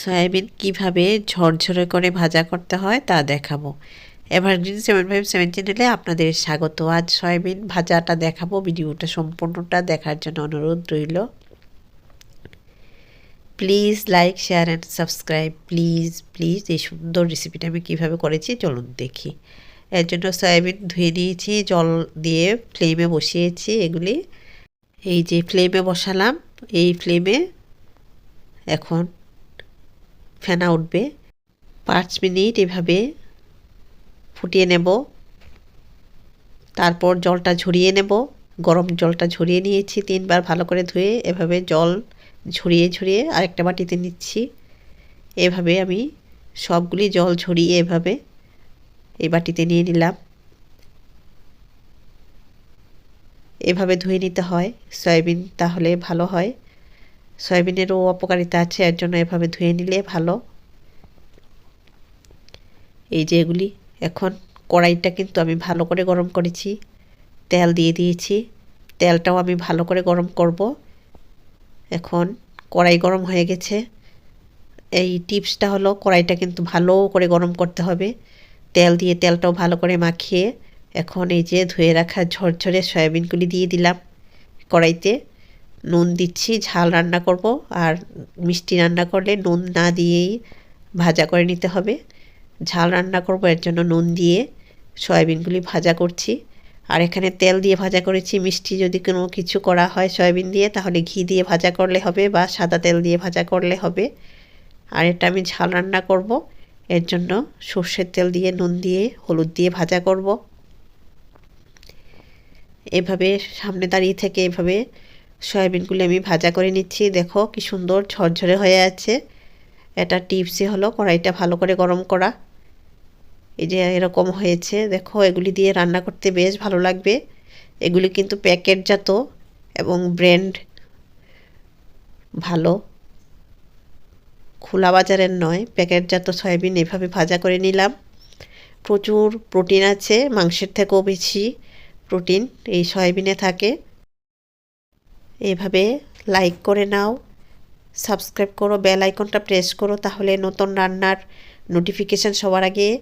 Soybean কীভাবে ঝরঝরে করে ভাজা করতে হয় তা দেখাবো। এভারগ্রিন সেভেন ফাইভ সেভেন চ্যানেলে আপনাদের স্বাগত। আজ সয়াবিন ভাজাটা দেখাবো, ভিডিওটা সম্পূর্ণটা দেখার জন্য অনুরোধ রইল। Please like share and subscribe please please এই সুন্দর রেসিপিটা আমি কীভাবে করেছি চলুন দেখি। এর জন্য সয়াবিন ধুয়ে নিয়েছি, জল দিয়ে ফ্লেমে বসিয়েছি এগুলি। এই যে ফ্লেমে বসালাম, এই ফ্লেমে এখন ফেনা উঠবে। পাঁচ মিনিট এভাবে ফুটিয়ে নেব। তারপর জলটা ঝরিয়ে নেব। গরম জলটা ঝরিয়ে নিয়েছি তিনবার ভালো করে ধুয়ে এভাবে জল ঝরিয়ে ঝরিয়ে আরেকটা বাটিতে নিচ্ছি। এভাবে আমি সবগুলি জল ঝরিয়ে এভাবে এই বাটিতে নিয়ে নিলাম। এভাবে ধুয়ে নিতে হয়। সয়াবিন তাহলে ভালো হয়। সয়াবিনেরও অপকারিতা আছে, এর জন্য এভাবে ধুয়ে নিলে ভালো। এই যে এগুলি, এখন কড়াইটা কিন্তু আমি ভালো করে গরম করেছি, তেল দিয়ে দিয়েছি, তেলটাও আমি ভালো করে গরম করব। এখন কড়াই গরম হয়ে গেছে, এই টিপসটা হলো কড়াইটা কিন্তু ভালো করে গরম করতে হবে, তেল দিয়ে তেলটাও ভালো করে মাখিয়ে, এখন এই যে ধুয়ে রাখা ঝরঝরে সয়াবিনগুলি দিয়ে দিলাম কড়াইতে। নুন দিচ্ছি, ঝাল রান্না করব আর মিষ্টি রান্না করলে নুন না দিয়েই ভাজা করে নিতে হবে। ঝাল রান্না করব, এর জন্য নুন দিয়ে সয়াবিনগুলি ভাজা করছি। আর এখানে তেল দিয়ে ভাজা করেছি, মিষ্টি যদি কোনো কিছু করা হয় সয়াবিন দিয়ে, তাহলে ঘি দিয়ে ভাজা করলে হবে বা সাদা তেল দিয়ে ভাজা করলে হবে। আর এটা আমি ঝাল রান্না করব, এর জন্য সর্ষের তেল দিয়ে, নুন দিয়ে, হলুদ দিয়ে ভাজা করব। এভাবে সামনে দাঁড়িয়ে থেকে এভাবে সয়াবিনগুলি আমি ভাজা করে নিচ্ছি। দেখো কি সুন্দর ঝরঝরে হয়ে আছে। এটা টিপসই হলো কড়াইটা ভালো করে গরম করা। এই যে এরকম হয়েছে। দেখো এগুলি দিয়ে রান্না করতে বেশ ভালো লাগবে। এগুলি কিন্তু প্যাকেটজাত এবং ব্র্যান্ড ভালো। খোলা বাজারের নয় প্যাকেটজাত সয়াবিন এভাবে ভাজা করে নিলাম। প্রচুর প্রোটিন আছে, মাংসের থেকেও বেশি প্রোটিন এই সয়াবিনে থাকে। এভাবে লাইক করে নাও, সাবস্ক্রাইব করো, বেল আইকনটা প্রেস করো, তাহলে নতুন রান্নার নোটিফিকেশান সবার আগে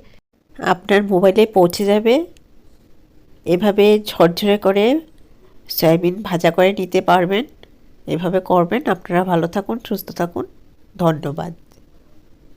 আপনার মোবাইলে পৌঁছে যাবে। এভাবে ঝরঝরে করে সয়াবিন ভাজা করে নিতে পারবেন। এভাবে করবেন। আপনারা ভালো থাকুন, সুস্থ থাকুন। ধন্যবাদ।